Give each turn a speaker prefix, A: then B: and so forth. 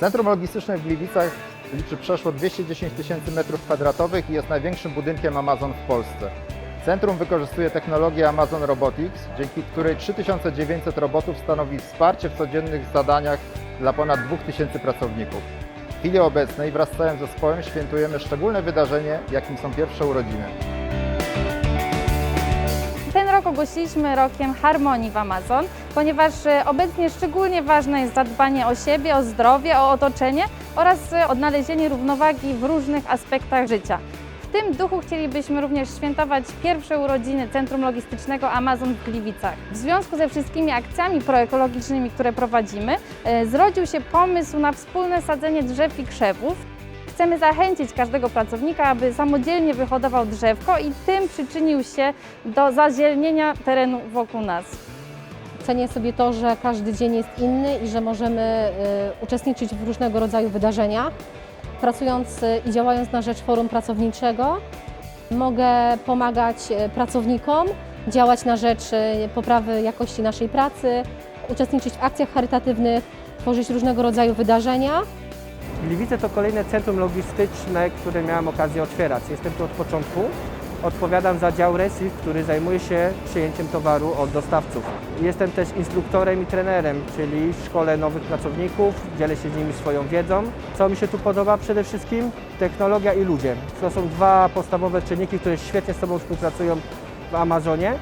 A: Centrum logistyczne w Gliwicach liczy przeszło 210 tysięcy metrów kwadratowych i jest największym budynkiem Amazon w Polsce. Centrum wykorzystuje technologię Amazon Robotics, dzięki której 3900 robotów stanowi wsparcie w codziennych zadaniach dla ponad 2000 pracowników. W chwili obecnej wraz z całym zespołem świętujemy szczególne wydarzenie, jakim są pierwsze urodziny.
B: Ten rok ogłosiliśmy rokiem harmonii w Amazon, ponieważ e, obecnie szczególnie ważne jest zadbanie o siebie, o zdrowie, o otoczenie oraz e, odnalezienie równowagi w różnych aspektach życia. W tym duchu chcielibyśmy również świętować pierwsze urodziny Centrum Logistycznego Amazon w Gliwicach. W związku ze wszystkimi akcjami proekologicznymi, które prowadzimy, e, zrodził się pomysł na wspólne sadzenie drzew i krzewów. Chcemy zachęcić każdego pracownika, aby samodzielnie wyhodował drzewko i tym przyczynił się do zazielnienia terenu wokół nas.
C: Cenię sobie to, że każdy dzień jest inny i że możemy y, uczestniczyć w różnego rodzaju wydarzeniach. Pracując y, i działając na rzecz forum pracowniczego, mogę pomagać y, pracownikom, działać na rzecz poprawy jakości naszej pracy, uczestniczyć w akcjach charytatywnych, tworzyć różnego rodzaju wydarzenia.
D: Gliwice to kolejne centrum logistyczne, które miałem okazję otwierać. Jestem tu od początku. Odpowiadam za dział Receive, który zajmuje się przyjęciem towaru od dostawców. Jestem też instruktorem i trenerem, czyli szkole nowych pracowników, dzielę się z nimi swoją wiedzą. Co mi się tu podoba przede wszystkim? Technologia i ludzie. To są dwa podstawowe czynniki, które świetnie z sobą współpracują w Amazonie.